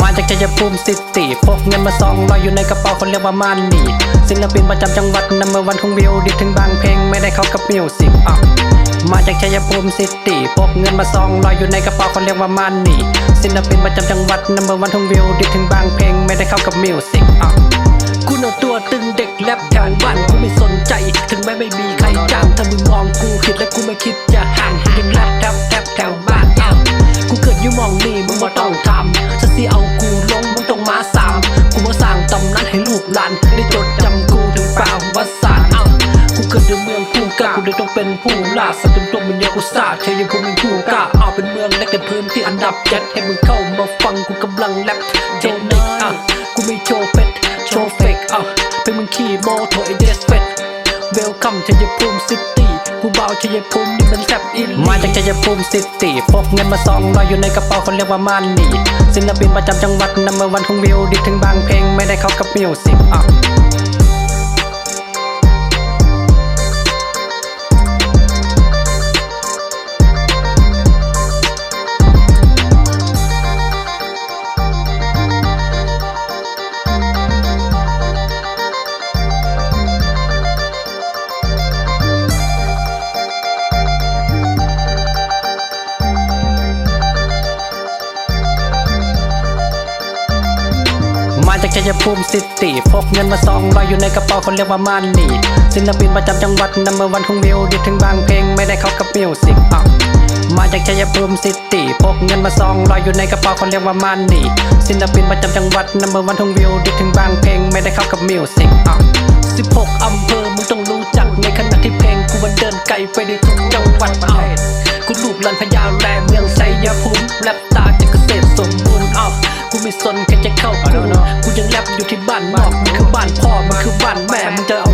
มาจากชัยภูมิซิตี้พกเงินมาซองลอยอยู่ในกระเป๋าเขาเรียกว่ามันนี่ศิลปินประจำจังหวัดนัมเบอร์วันของวิวดิถึงบางเพลงไม่ได้เข้ากับมิวสิกอะมาจากชัยภูมิซิตี้พกเงินมาซองลอยอยู่ในกระเป๋าเขาเรียกว่ามันนี่ศิลปินประจำจังหวัดนัมเบอร์วันของวิวดิถึงบางเพลงไม่ได้เข้ากับมิวสิกอะกูเอาตัวตึงเด็กแลบแถวบ้านกูไม่สนใจ ถึงแม้ไม่มีใครจ้างถ้ามึงมองกูผิดและกูไม่คิดจะห่างยังแลบ เป็นผู้ล่าสัตว์เต็มตัวมันยอะกูซาเธอยังคงเป็นผู้กล้าเอาเป็นเมืองเล็กแต่พื้นที่อันดับเจ็ดให้มึงเข้ามาฟังกูกำลังแลบโจนิกอะกูไม่โชว์เป็ดโชว์เฟกอะเป็นมึงขี่โมโถไอเดสเฟดเวลคัมชัยภูมิซิตี้ผู้เบาชัยภูมินี่มันแซ่บอินมาจากชัยภูมิซิตี้พกเงินมาซองลอยอยู่ในกระเป๋าเขาเรียกว่ามันนี่ศิลปินประจำจังหวัดนัมเบอร์วันของวิวดิถึงบางเพลงไม่ได้เข้ากับมิวสิกอะ จากชัยภูมิซิตี้พกเงินมาซองลอยอยู่ในกระเป๋าเขาเรียกว่ามันนี่ศิลปินประจำจังหวัดนัมเบอร์วันของวิวดิถึงบางเพลงไม่ได้เข้ากับมิวสิกอะมาจากชัยภูมิซิตี้พกเงินมาซองลอยอยู่ในกระเป๋าเขาเรียกว่ามันนี่ศิลปินประจำจังหวัดนัมเบอร์วันของวิวดิถึงบางเพลงไม่ได้เข้ากับมิวสิกอะ16อำเภอมึงต้องรู้จักในขณะที่เพลงกูมันเดินไกลไปได้ทุกจังหวัดอะกูลูกหลานพญาแลเมืองไซยภูมิแรปตา ไม่สนแค่จะเข้ากูกูยังแรปอยู่ที่บ้านนอกมันคือบ้านพ่อมันคือบ้านแม่มึงจะเอายังไง